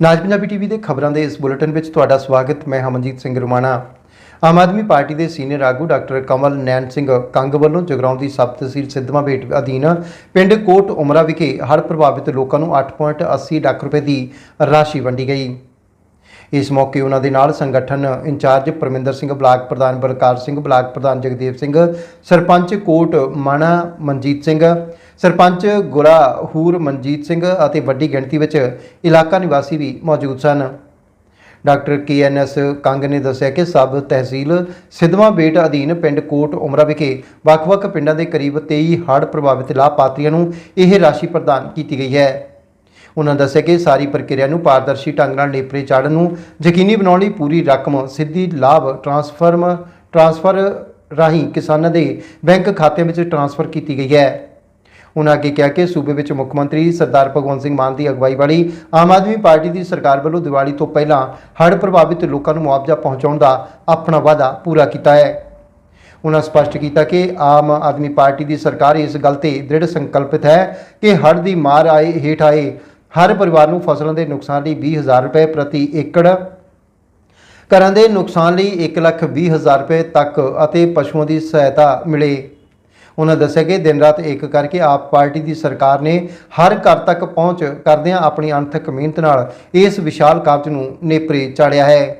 ਨਾਜ Punjabi TV ਦੇ ਖਬਰਾਂ ਦੇ ਇਸ ਬੁਲੇਟਿਨ ਵਿੱਚ ਤੁਹਾਡਾ ਸਵਾਗਤ, ਮੈਂ ਹਮਨਜੀਤ ਸਿੰਘ ਰੁਮਾਣਾ। ਆਮ ਆਦਮੀ ਪਾਰਟੀ ਦੇ ਸੀਨੀਅਰ ਆਗੂ ਡਾਕਟਰ ਕਮਲ ਨੈਣ ਸਿੰਘ ਕੰਗ ਵੱਲੋਂ ਜਗਰਾਉਂ ਦੀ ਸਬ ਤਹਿਸੀਲ ਸਿੱਧਵਾਂ ਬੇਟ ਅਧੀਨ ਪਿੰਡ ਕੋਟ ਉਮਰਾ ਵਿਖੇ ਹੜ੍ਹ ਪ੍ਰਭਾਵਿਤ ਲੋਕਾਂ ਨੂੰ 8.80 ਲੱਖ ਰੁਪਏ ਦੀ ਰਾਸ਼ੀ ਵੰਡੀ ਗਈ। ਇਸ ਮੌਕੇ ਉਹਨਾਂ ਦੇ ਨਾਲ ਸੰਗਠਨ ਇੰਚਾਰਜ ਪਰਮਿੰਦਰ ਸਿੰਘ, ਬਲਾਕ ਪ੍ਰਧਾਨ ਬਲਕਾਰ ਸਿੰਘ, ਬਲਾਕ ਪ੍ਰਧਾਨ ਜਗਦੇਵ ਸਿੰਘ, ਸਰਪੰਚ ਕੋਟ ਮਾਣਾ ਮਨਜੀਤ ਸਿੰਘ, ਸਰਪੰਚ ਗੁਰਾਹੂਰ ਮਨਜੀਤ ਸਿੰਘ ਅਤੇ ਵੱਡੀ ਗਿਣਤੀ ਵਿੱਚ ਇਲਾਕਾ ਨਿਵਾਸੀ ਵੀ ਮੌਜੂਦ ਸਨ। ਡਾਕਟਰ ਕੇਐਨਐਸ ਕੰਗ ਨੇ ਦੱਸਿਆ ਕਿ ਸਬ ਤਹਿਸੀਲ ਸਿੱਧਵਾਂ ਬੇਟ ਅਧੀਨ ਪਿੰਡ ਕੋਟ ਉਮਰਾ ਵਿਖੇ ਵੱਖ-ਵੱਖ ਪਿੰਡਾਂ ਦੇ ਕਰੀਬ 23 ਹੜ੍ਹ ਪ੍ਰਭਾਵਿਤ ਲਾਭਪਾਤਰੀਆਂ ਨੂੰ ਇਹ ਰਾਸ਼ੀ ਪ੍ਰਦਾਨ ਕੀਤੀ ਗਈ ਹੈ। ਉਹਨਾਂ ਦੱਸਿਆ ਕਿ ਸਾਰੀ ਪ੍ਰਕਿਰਿਆ ਨੂੰ ਪਾਰਦਰਸ਼ੀ ਢੰਗ ਨਾਲ ਨੇਪਰੇ ਚਾੜਨ ਨੂੰ ਯਕੀਨੀ ਬਣਾਉਣ ਲਈ ਪੂਰੀ ਰਕਮ, ਸਿੱਧੀ ਲਾਭ ਟ੍ਰਾਂਸਫਰਮ ਟ੍ਰਾਂਸਫਰ ਰਾਹੀਂ ਕਿਸਾਨਾਂ ਦੇ ਬੈਂਕ ਖਾਤਿਆਂ ਵਿੱਚ ਟ੍ਰਾਂਸਫਰ ਕੀਤੀ ਗਈ ਹੈ। ਉਹਨਾਂ ਅੱਗੇ ਕਿਹਾ ਕਿ ਸੂਬੇ ਵਿੱਚ ਮੁੱਖ ਮੰਤਰੀ ਸਰਦਾਰ ਭਗਵੰਤ ਸਿੰਘ ਮਾਨ ਦੀ ਅਗਵਾਈ ਵਾਲੀ ਆਮ ਆਦਮੀ ਪਾਰਟੀ ਦੀ ਸਰਕਾਰ ਵੱਲੋਂ ਦੀਵਾਲੀ ਤੋਂ ਪਹਿਲਾਂ ਹੜ੍ਹ ਪ੍ਰਭਾਵਿਤ ਲੋਕਾਂ ਨੂੰ ਮੁਆਵਜ਼ਾ ਪਹੁੰਚਾਉਣ ਦਾ ਆਪਣਾ ਵਾਅਦਾ ਪੂਰਾ ਕੀਤਾ ਹੈ। ਉਹਨਾਂ ਸਪਸ਼ਟ ਕੀਤਾ ਕਿ ਆਮ ਆਦਮੀ ਪਾਰਟੀ ਦੀ ਸਰਕਾਰ ਇਸ ਗੱਲ ਤੇ ਦ੍ਰਿੜ ਸੰਕਲਪਿਤ ਹੈ ਕਿ ਹੜ੍ਹ ਦੀ ਮਾਰ ਆਏ ਹੇਠ ਆਏ ਹਰ ਪਰਿਵਾਰ ਨੂੰ ਫਸਲਾਂ ਦੇ ਨੁਕਸਾਨ ਲਈ 20000 ਰੁਪਏ ਪ੍ਰਤੀ ਏਕੜ, ਘਰਾਂ ਦੇ ਨੁਕਸਾਨ ਲਈ 120000 ਰੁਪਏ ਤੱਕ ਅਤੇ ਪਸ਼ੂਆਂ ਦੀ ਸਹਾਇਤਾ ਮਿਲੇ। ਉਹਨਾਂ ਦੱਸਿਆ ਕਿ ਦਿਨ ਰਾਤ ਇੱਕ ਕਰਕੇ ਆਪ ਪਾਰਟੀ ਦੀ ਸਰਕਾਰ ਨੇ ਹਰ ਘਰ ਤੱਕ ਪਹੁੰਚ ਕਰਦਿਆਂ ਆਪਣੀ ਅਣਥਕ ਮਿਹਨਤ ਨਾਲ ਇਸ ਵਿਸ਼ਾਲ ਕਾਰਜ ਨੂੰ ਨੇਪਰੇ ਚਾੜਿਆ ਹੈ।